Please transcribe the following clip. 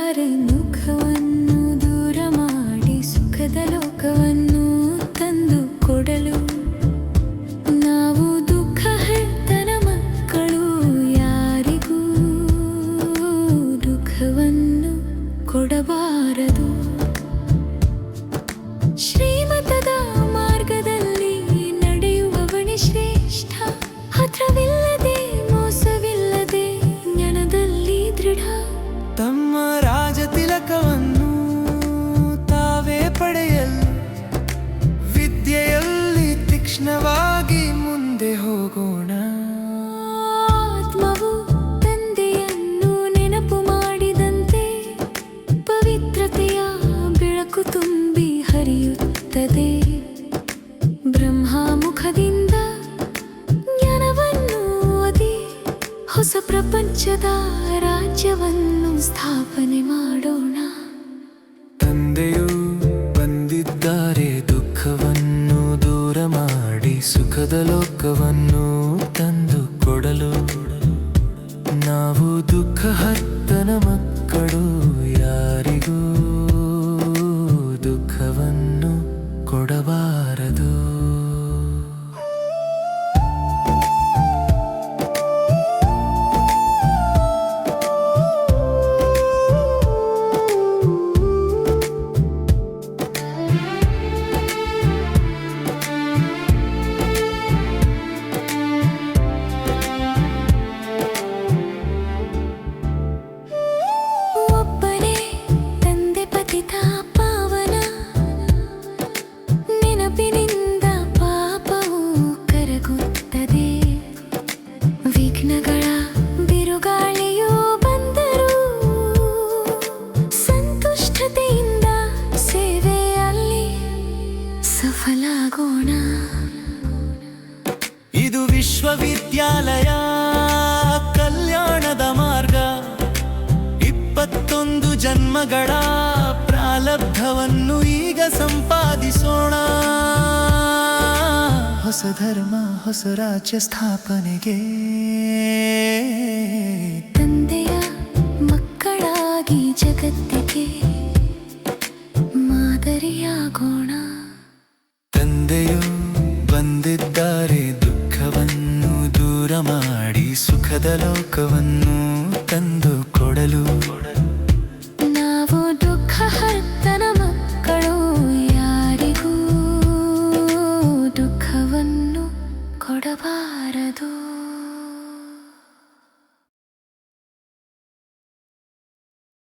പരമുഖവൻ ಹೋಗೋಣ ಆತ್ಮವು ತಂದೆಯನ್ನು ನೆನಪು ಮಾಡಿದಂತೆ ಪವಿತ್ರತೆಯ ಬೆಳಕು ತುಂಬಿ ಹರಿಯುತ್ತದೆ. ಬ್ರಹ್ಮಮುಖದಿಂದ ಜ್ಞಾನವನ್ನು ಓದಿ ಹೊಸ ಪ್ರಪಂಚದ ರಾಜ್ಯವನ್ನು ಸ್ಥಾಪನೆ ಮಾಡೋಣ. ಸುಖದ ಲೋಕವನ್ನು ತಂದು ಕೊಡಲು ನಾವು ದುಃಖ ಹತ್ತನ ಮಕ್ಕಳು ಯಾರಿಗೂ ಸಫಲಾಗೋಣ ಇದು ವಿಶ್ವವಿದ್ಯಾಲಯ ಕಲ್ಯಾಣದ ಮಾರ್ಗ. ಇಪ್ಪತ್ತೊಂದು ಜನ್ಮಗಳ ಪ್ರಾಲಬ್ಧವನ್ನು ಈಗ ಸಂಪಾದಿಸೋಣ. ಹೊಸ ಧರ್ಮ ಹೊಸ ರಾಜ್ಯ ಸ್ಥಾಪನೆಗೆ. ತಂದೆಯ ಮಕ್ಕಳಾಗಿ ಜಗತ್ತಿಗೆ ಮಾದರಿಯಾಗೋಣ. ಸುಖದ ಲೋಕವನ್ನು ತಂದು ಕೊಡಲು. ನಾವು ದುಃಖ ಹರ್ತನ ಮಕ್ಕಳು ಯಾರಿಗೂ ದುಃಖವನ್ನು ಕೊಡಬಾರದು.